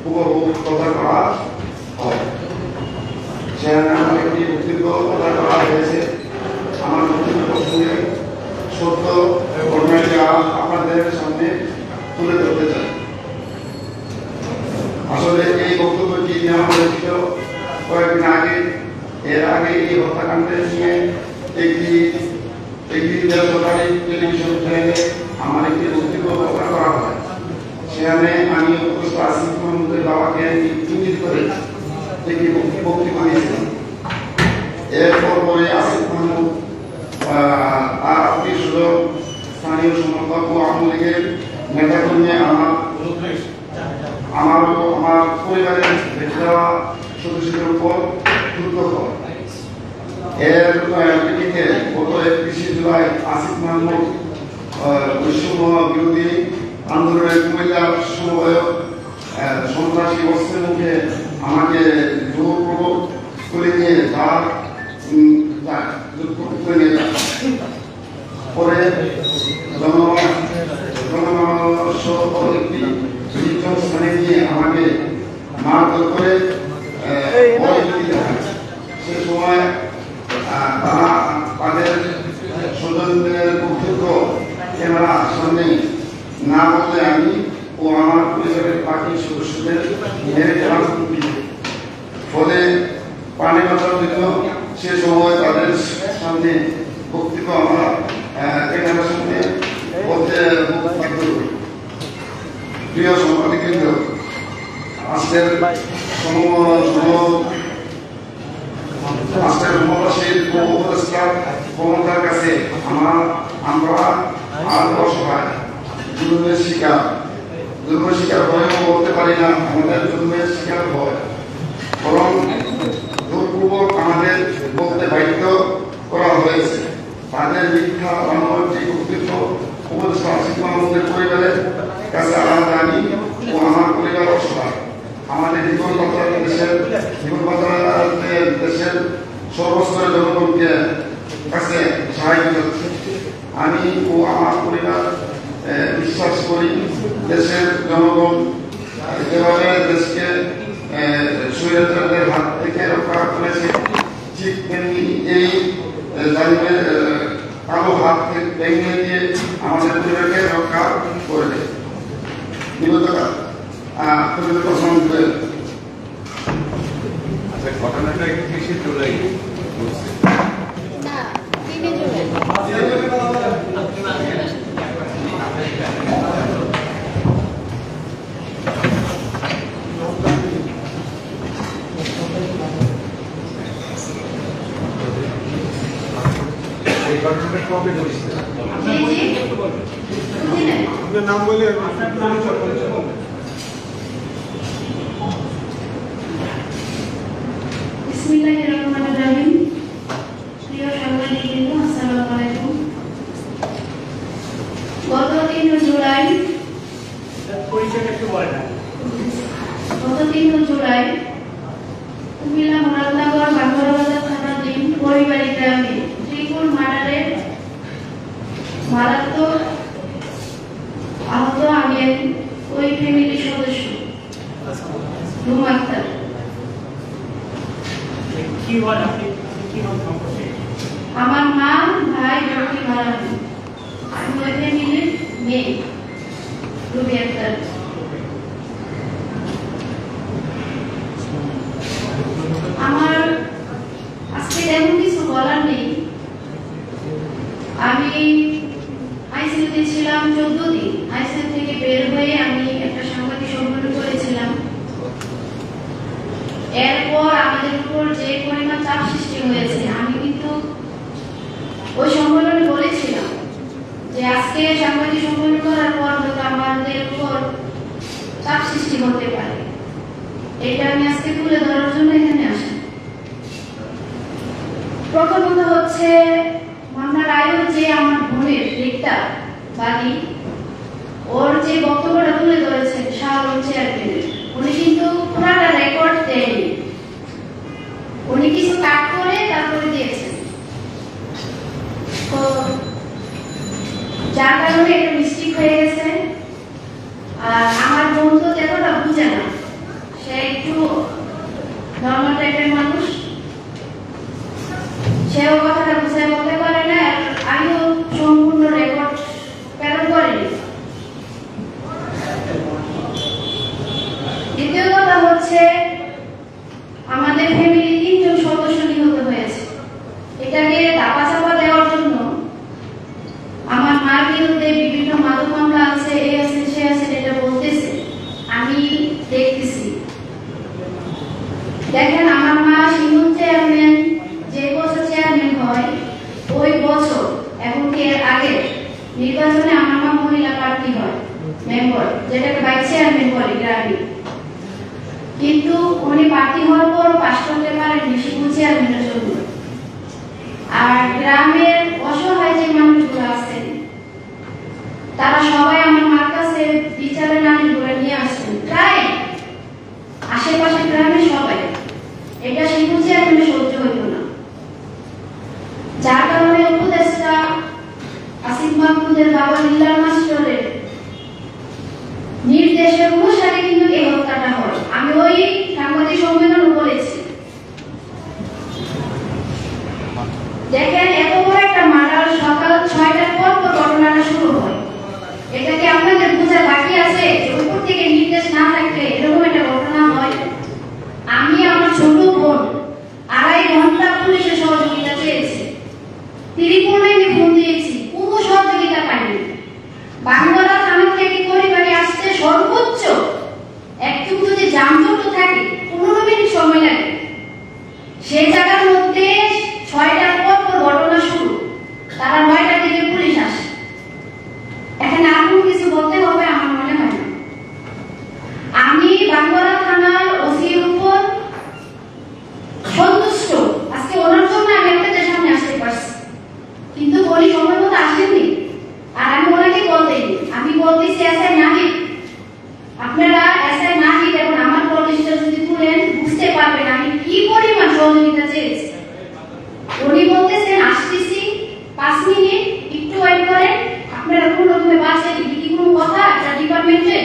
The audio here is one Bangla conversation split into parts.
উপভোগ করা হয়। একটি করা হয়েছে আমার আপনাদের সামনে তুলে ধরতে চাই আসলে এই বক্তব্যটি নেওয়া হয়েছিল কয়েকদিন আগে এর আগে এই হত্যাকাণ্ডে নিয়ে একটি একটি বেসরকারি টেলিভিশন চ্যানেলে আমার একটি বক্তব্য প্রচার করা হয় সেখানে আমি উপস্থিত আসিফ মাহমুদের বাবাকে ইঙ্গিত করে একটি বক্তব্য বক্তব্য দিয়েছিলাম এরপর পরে আসিফ মাহমুদ আহ, তার আত্মীয় স্বজন স্থানীয় সমর্থক ও আওয়ামী লীগের নেতাকর্মী আমার আমার আমার পরিবারের বেঁচে যাওয়া সদস্যদের উপর দ্রুত এর প্রেক্ষিতে গত একত্রিশে জুলাই আসিফ মাহমুদ বৈষম্য বিরোধী আন্দোলনের কুমিল্লার সমবায়ক সন্ত্রাসী অস্ত্রের মুখে আমাকে জোরপূর্বক তুলে নিয়ে তার যায়, নিয়ে যায় পরে জন- জনমানস একটি নিয়ে আমাকে মারধর করে। সে সময় তারা তাদের স্বজনদের বক্তব্য ক্যামেরা সামনে না বললে আমি ও আমার পরিবারের বাকি সদস্যদের মেরে ফেলার। ফলে পানি বাঁচার জন্য সে সময় তাদের সামনে বক্তব্য আমরা ক্যামেরার সামনে বলতে বাধ্য করি প্রিয় সম- আজকের মহাশীল উপদেষ্টা ক্ষমতার কাছে আমার আমরা আর অসহায় জুলুমের শিকার। জুলুমের শিকার হয়েও বলতে পারি না, আমাদের জুলুমের শিকার হয়। বরং জোরপূর্বক আমাদের বলতে বাধ্য করা হয়েছে। তাদের মিথ্যা অনৈতিক কর্তৃত্ব উপদেষ্টা আসিফ মাহমুদের পরিবারের কাছে আলাদা আমি ও আমার পরিবার অসহায়। আমাদের জীবন দেশের জীবন দেশের সর্বস্তরের জনগণকে কাছে সাহায্য করছে। আমি ও আমার পরিবার বিশ্বাস করি দেশের জনগণ যেভাবে দেশকে আহ, হাত থেকে রক্ষা করেছে ঠিক তেমনি এই জালিমের কালো হাত থেকে ভেঙে দিয়ে আমাদের পরিবারকে রক্ষা প্রশ্ন আচ্ছা ঘটনাটা একত্রিশে জুলাই ঘটছে। না মারাত্মক আহত আমি ওই ফ্যামিলির আপনি কি সম্পর্কে আমার ভাই রবি আক্তার আমার আজকে তেমন কিছু বলার নেই। আমি আইসিইউতে ছিলাম চোদ্দ দিন। আইসিইউ থেকে বের হয়ে আমি একটা সাংবাদিক সম্মেলন করেছিলাম এরপর আমাদের উপর যে পরিমাণ চাপ সৃষ্টি হয়েছে, আমি কিন্তু ওই সম্মেলনে বলেছিলাম যে আজকে সাংবাদিক সম্মেলন করার পর হয়তো আমাদের উপর চাপ সৃষ্টি হতে পারে। এটা আমি আজকে তুলে ধরার জন্য এখানে আসি। প্রথমত হচ্ছে, মান্না রায়ও যে আমার বোনের রিক্তা বাড়ি ওর যে বক্তব্যটা তুলে ধরেছেন শাহরুখ চেয়ারম্যানের উনি কিন্তু পুরাটা রেকর্ড দেয়নি। উনি কিছু কাট করে তারপরে দিয়েছেন। তো যার কারণে এটা মিস্টেক হয়ে গেছে। আমার বোন তো এতটা বুঝে না। সে একটু নর্মাল টাইপের মানুষ। সেও কথাটা বুঝে বলতে পারে না আর আমিও সম্পূর্ণ রেকর্ড প্রেরণ করিনি দ্বিতীয় কথা হচ্ছে আমাদের ফ্যামিলি তিনজন সদস্য নিহত হয়েছে এটাকে দাপা চাপা দেওয়ার জন্য আমার মার বিরুদ্ধে বিভিন্ন মাদক মামলা আছে এ আছে সে আছে এটা বলতেছে আমি দেখতেছি দেখেন আমার মা সিন্ধু চেয়ারম্যান যে বছর চেয়ারম্যান হয় ওই বছর এবং কি এর আগে নির্বাচনে আমার মা মহিলা প্রার্থী হয় মেম্বার যেটাকে ভাইস চেয়ারম্যান বলে গ্রামে। কিন্তু উনি প্রার্থী হওয়ার পর পাশ করতে পারেননি সিন্ধু চেয়ারম্যানের জন্য আর গ্রামের অসহায় যে মানুষগুলো আছেন, তারা সবাই আমার মার কাছে বিচারের নারীগুলো নিয়ে আসছেন। প্রায় আশেপাশে গ্রামে সবাই, এটা শিশু চেয়ারম্যানে সহ্য হইল না যার কারণে উপদেষ্টা আসিফ মাহমুদের বাবা মিল্লার মাস্টারের নির্দেশের অনুসারে কিন্তু এই হত্যাটা হয়। আমি ওই সাংবাদিক সম্মেলন বলেছি দেখেন এত বড় একটা মার্ডার সকাল ছয়টার পর পর ঘটনাটা শুরু হয় এটা কি আপনাদের বোঝা বাকি আছে যে উপর থেকে নির্দেশ না থাকলে এরকম একটা ঘটনা হয় আমি আমার ছোট বোন আড়াই ঘণ্টা পুলিশের সহযোগিতা চেয়েছি ত্রিপুরায় আমি ফোন দিয়েছি কোনো সহযোগিতা পাইনি বাংলা থানা থেকে পরিবারে আসতে সর্বোচ্চ একটু যদি যানজট থাকে পনেরো মিনিট সময় লাগে সেই জায়গার মধ্যে ছয়টার পর পর ঘটনা শুরু তারা নয়টার দিকে পুলিশ আসে এখানে আর কোনো কিছু বলতে হবে আমার মনে হয় না আমি বাঙ্গরা থানার ওসির উপর সন্তুষ্ট আজকে ওনার জন্য আমি আপনাদের সামনে আসতে পারছি কিন্তু উনি সময় মতো আসেননি আর আমি ওনাকে বলতেইনি আমি বলতেছি এসআই নাহিদ আপনারা এসআই নাহিদ এবং আমার কলেজটা যদি তুলেন বুঝতে পারবেন আমি কি পরিমাণ সহযোগিতা চেয়েছি উনি বলতেছেন আসতেছি পাঁচ মিনিট একটু ওয়েট করেন আপনারা কোন রকমে বাসেন কি কোনো কথা একটা ডিপার্টমেন্টে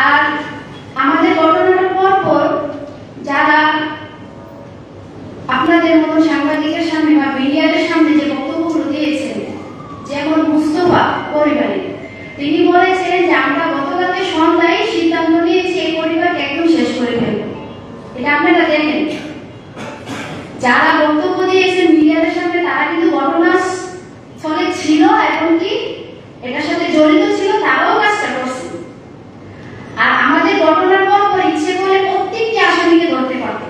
আর আমাদের ঘটনাটার পর পর যারা আপনাদের মতো সাংবাদিকের সামনে বা মিডিয়াদের সামনে যে বক্তব্যগুলো দিয়েছেন যেমন মুস্তফা পরিবারে তিনি বলেছেন যে আমরা গতকালকে সন্ধ্যায় সিদ্ধান্ত নিয়েছি এই পরিবারকে একদম শেষ করে ফেলব এটা আপনারা দেখেন যারা বক্তব্য দিয়েছেন মিডিয়াদের সামনে তারা কিন্তু ঘটনা স্থলে ছিল এবং কি এটার সাথে জড়িত ছিল তারাও কাজটা করছে আর আমাদের ঘটনার পর পর ইচ্ছে করে প্রত্যেকটি আসামিকে ধরতে পারতো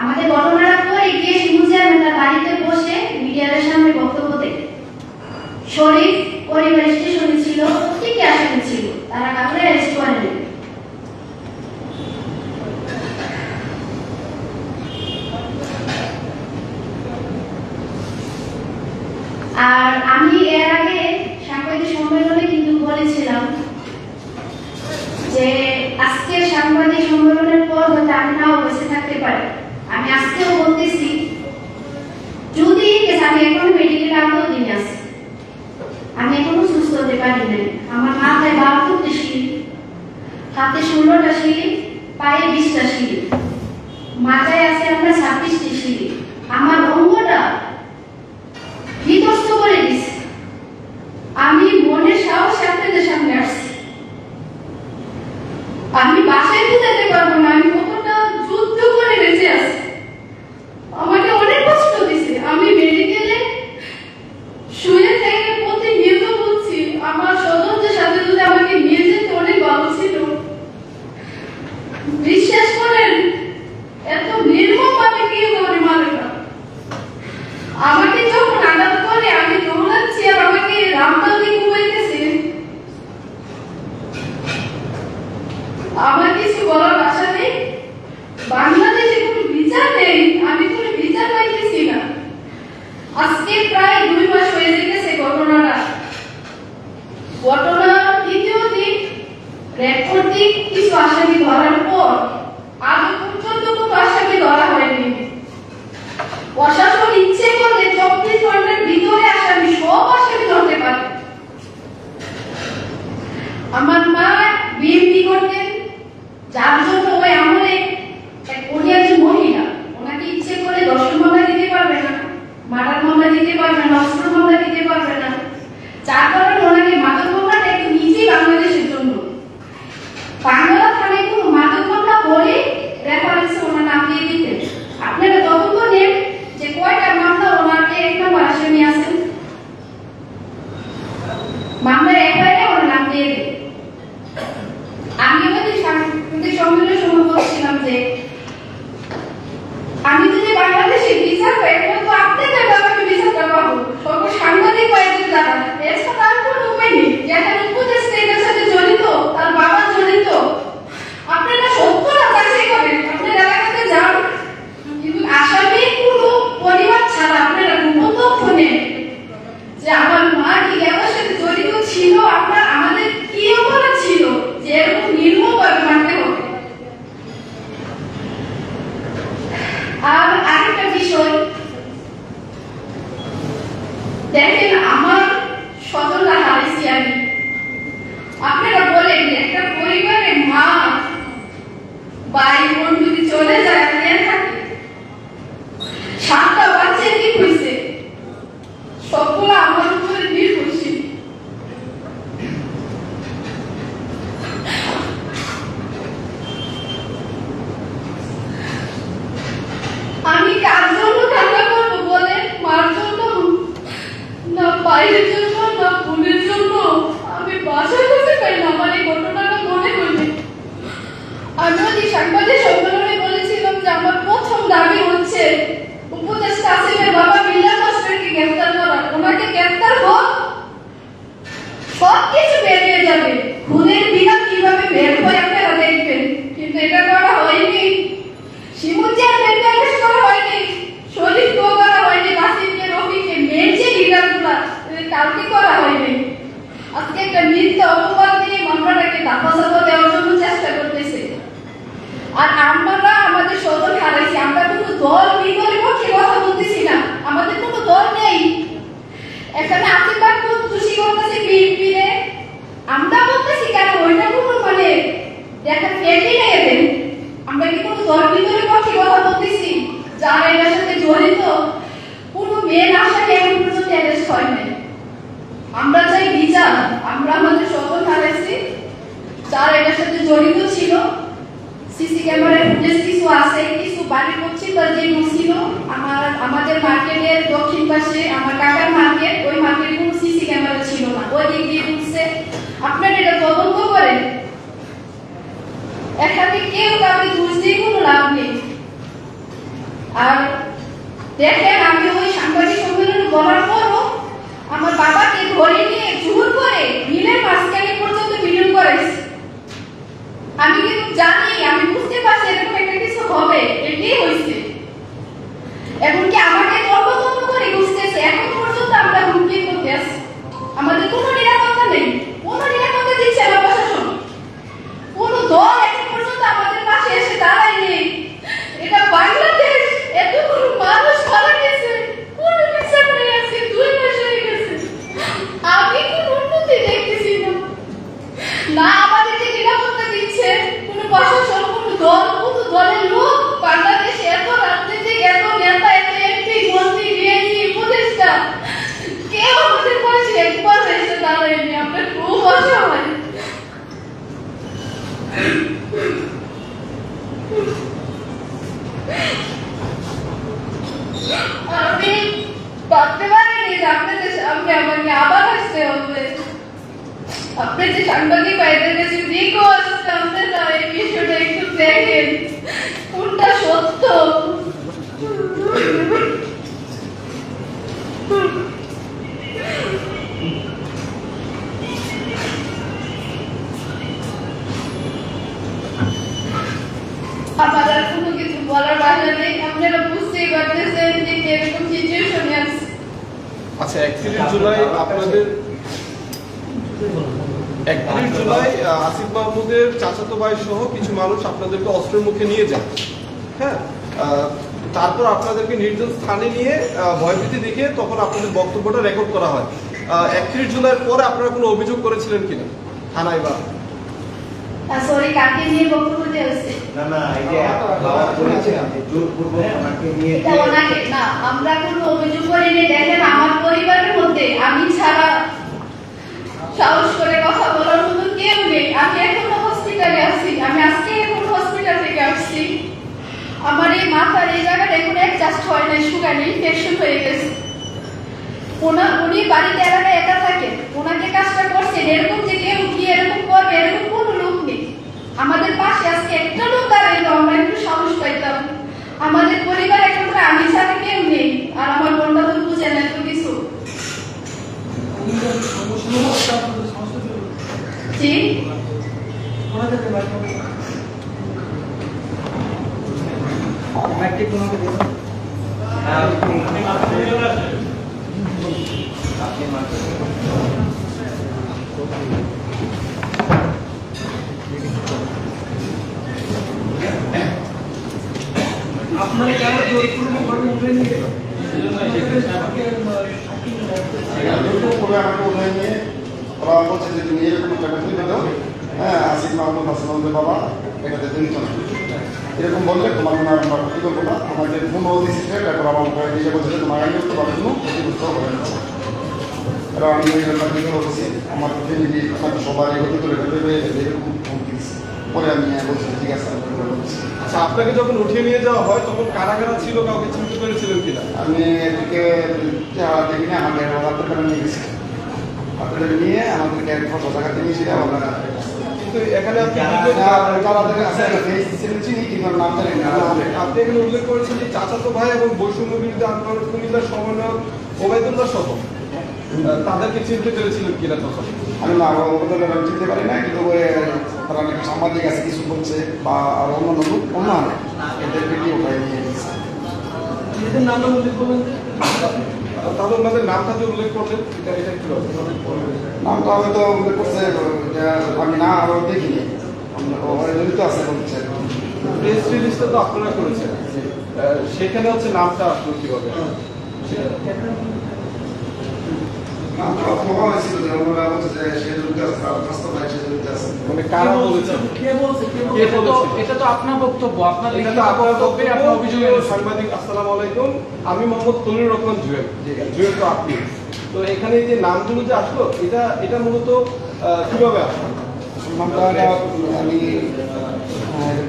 আমাদের ঘটনার পরে গিয়ে শিবু চেয়ারম্যান তার বাড়িতে বসে মিডিয়াদের সামনে বক্তব্য দেয় শরীফ পরিবার স্টেশনে ছিল প্রত্যেকটি আসামি ছিল তারা কাউকে অ্যারেস্ট করেনি আর আমি এর আগে সাংবাদিক সম্মেলনে কিন্তু বলেছিলাম যে আজকের সাংবাদিক সম্মেলনের পর হয়তো আমি নাও বসে থাকতে পারি আমি আজকেও বলতেছি যদি আমি এখন মেডিকেল আউটও দিন আছি আমি এখনও সুস্থ হতে পারি নাই। আমার মাথায় বাহাত্তরটি সিঁড়ি হাতে ষোলোটা সিঁড়ি পায়ে বিশটা সিঁড়ি মাথায় আছে আমরা ছাব্বিশটি সিঁড়ি আমার অঙ্গটা বিধ্বস্ত করে দিছে আমি মনের সাহস আপনাদের সামনে আসছি আমি বাসায় বুঝাতে পারব না আমি কতটা যুদ্ধ করে বেঁচে আছি আমাকে অনেক কষ্ট দিছে আমি মেডিকেলে শুয়ে থেকে প্রতিনিয়ত বলছি আমার স্বজনদের সাথে যদি আমাকে নিয়ে যেতে অনেক ভালো ছিল বিশ্বাস অনুভব ছিলাম যে বায়ুমণ্ডলে চলে যায় কেউ কাউকে দোষ দিয়ে কোনো লাভ নেই। আর দেখেন, আমি ওই সাংবাদিক সম্মেলনে বলার পরও আমার বাবাকে ধরে নিয়ে জোর করে মিলের মাঝখানে পর্যন্ত মিলন করেছে আমি কিন্তু জানি, আমি বুঝতে পারছি এরকম একটা কিছু হবে, এটাই হয়েছে। এমনকি আমাকে তর্কতর্ক করে বুঝতেছে এখন পর্যন্ত আমরা হুমকি করতে আসছি আমাদের কোনো নিরাপত্তা নেই, কোনো নিরাপত্তা দিচ্ছে আমার প্রশাসন। কোনো দল তারা সবচেয়ে সাংবাদিক ভাইদের কাছে রিকোয়েস্ট আমাদের না এই বিষয়টা একটু দেখেন কোনটা সত্য আমাদের কোনো কিছু বলার বাসা নেই আপনারা বুঝতেই পারতেছেন যে কীরকম সিচুয়েশনে আছে আচ্ছা একত্রিশ জুলাই আপনাদের একত্রিশ জুলাই আসিফ মাহমুদের চাচাতো ভাই সহ কিছু মানুষ আপনাদেরকে অস্ত্রের মুখে নিয়ে যায়। হ্যাঁ? তারপর আপনাদেরকে নির্জন স্থানে নিয়ে ভয়ভীতি দেখে তখন আপনাদের বক্তব্যটা রেকর্ড করা হয়। একত্রিশ জুলাইয়ের পরে আপনারা কোনো অভিযোগ করেছিলেন কিনা? থানায় বা সরি কাকে নিয়ে বক্তব্য দিয়েছে না না এই যে বাবা বলেছিলাম যে জোরপূর্বক আমাকে নিয়ে এটা ওনাকে না আমরা কোনো অভিযোগ করিনি। দেখেন আমার পরিবারের মধ্যে আমি ছাড়া সাহস করে কথা বলার মতো কেউ নেই। আমি এখনও হসপিটালে আছি। আমি আজকে এখন হসপিটাল থেকে আসছি। আমার এই মাথার এই জায়গাটা এখন অ্যাডজাস্ট হয় না সুগার ইনফেকশন হয়ে গেছে। ওনা উনি বাড়িতে এলাকায় একা থাকেন ওনাকে কাজটা করছেন এরকম যে কেউ কি এরকম করবে, এরকম কোনো লোক নেই। আমাদের পাশে আজকে একটা লোক দাঁড়াইলো। আমরা একটু সাহস পাইতাম আমাদের পরিবার এখন আমি ছাড়া কেউ নেই। আর আমার বোনটা তো বুঝে না মাকে আপনারা কেন জোরপূর্বক উঠে নিয়ে ওরা বলছে যে তুমি এরকম টাকা তুলে দাও হ্যাঁ আসিফ মাহমুদ হাসান বাবা এটাতে তুমি এরকম বললে তোমার কোনো আমরা কি করব না আমাকে ফোন দিয়েছি তারপর আমার ঘরে নিজে বলছে তোমার করতে পারবে কোনো ক্ষতিগ্রস্ত না এবার আমি বলছি আমার ফ্যামিলি আমার ফেলবে এরকম পরে আমি বলছি ঠিক আছে আমি আচ্ছা আপনাকে যখন উঠিয়ে নিয়ে যাওয়া হয় তখন কারা কারা ছিল? কাউকে চিনতে পেরেছিলেন কিনা? আমি এদিকে যাওয়া দেখি না আমাদের হাতের কারণে নিয়ে গেছি। হাতের নিয়ে আমাদেরকে এক বছর টাকা দিয়ে নিয়েছিল আমরা কিন্তু এখানে আপনি যারা- উল্লেখ- যারা আছে ফেস চিনি কিন্তু নাম জানি না আপনি এখানে উল্লেখ করেছেন যে চাচাতো ভাই এবং বৈষম্য বিরুদ্ধে আন্দোলন কুমিল্লার সমন্বয়ক ওবায়দুল্লাহ সহ। তাদেরকে চিনতে পেরেছিলেন কিনা তখন? আমি না ওদের আমি চিনতে পারি না কিন্তু তারা সাংবাদিক আছে কিছু বলছে বা আর অন্যান্য লোক অন্য আনে এদের ভিডিও উঠাই নিয়ে গেছে তাহলে ওনাদের নামটা যে উল্লেখ করলেন এটা এটা কি নামটা হয়তো উল্লেখ করছে আমি না আরও দেখিনি। জড়িত আছে বলছে। প্রেস রিলিজটা তো আপনারা করেছেন। সেখানে হচ্ছে নামটা আসলো কীভাবে নামটা বলা হয়েছিল যে ওনারা বলছে? যে সে জড়িত আছে বাস্তব সে জড়িত মানে কারা বলেছেন? কে বলছে? কে বলছে? এটা তো এটা তো আপনার বক্তব্য আপনার এটা তো আপনার বক্তব্যে আপনার অভিযোগ সাংবাদিক আসসালামু আলাইকুম। আমি মোহাম্মদ তলির রহমান জুয়েল। জুয়েল তো আপনি। তো এখানে যে নামগুলো যে আসলো এটা এটা মূলত আহ, কীভাবে আসলো? আমি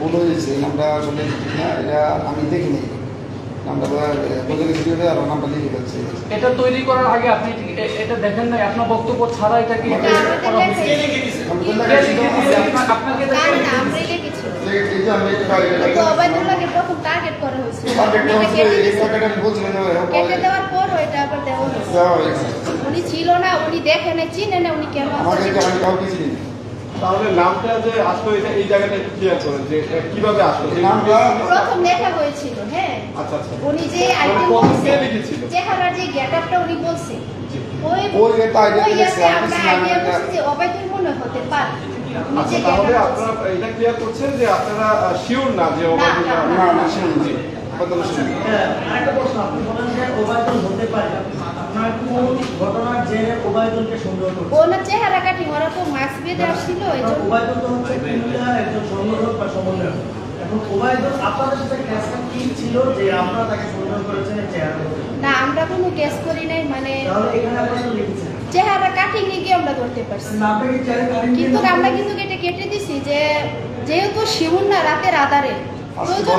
বলে দিয়েছি নামটা আসলে এটা আমি দেখিনি। এটা তৈরি করার আগে আপনি এটা দেখেন নাই আপনার বক্তব্য ছাড়া এটা কি আপনাকে উনি ছিল না উনি দেখে না চিনে না উনি কেন তাহলে নামটা যে আসলো এটা এই জায়গাটা ক্লিয়ার করেন যে কীভাবে আসলো নামটা প্রথম লেখা হয়েছিল হ্যাঁ আচ্ছা আচ্ছা উনি যে মানে আইটেম বলছে? চেহারার যে গেটআপটা উনি বলছে ওই ওই idea ওই দিয়েছে, ছিলাম আইডিয়া যে অবায়দুল মনে হতে পারে আচ্ছা যে তাহলে আপনারা এটা ক্লিয়ার করছেন যে আপনারা শিওর না যে না, ওবায়দুল্লাহ না, না বদল শুনুন হ্যাঁ, আরেকটা প্রশ্ন আপনি বলেন যে ওবায়দুল হতে পারে আপনার কোন ঘটনার জেরে ওবায়দুলকে সন্দেহ করছে। ওনার চেহারা কাটি ওরা তো মাস্ক বেঁধে আসছিল এই জন্য ওবায়দুল তো হচ্ছে কুমিল্লার একজন সংগঠক বা সমন্বয়ক। এখন ওবায়দুল আপনাদের সাথে ক্যাসটা কি ছিল যে আপনারা তাকে সন্দেহ করেছেন চেহারা না আমরা কোনো কেস করি নাই মানে তাহলে এখানে আপনারা লিখেছেন? চেহারা কাটিং গিয়ে আমরা ধরতে পারছি। কিন্তু আমরা কিন্তু এটা কেটে দিছি যে যেহেতু শিমুন না রাতের আধারে। প্রয়োজন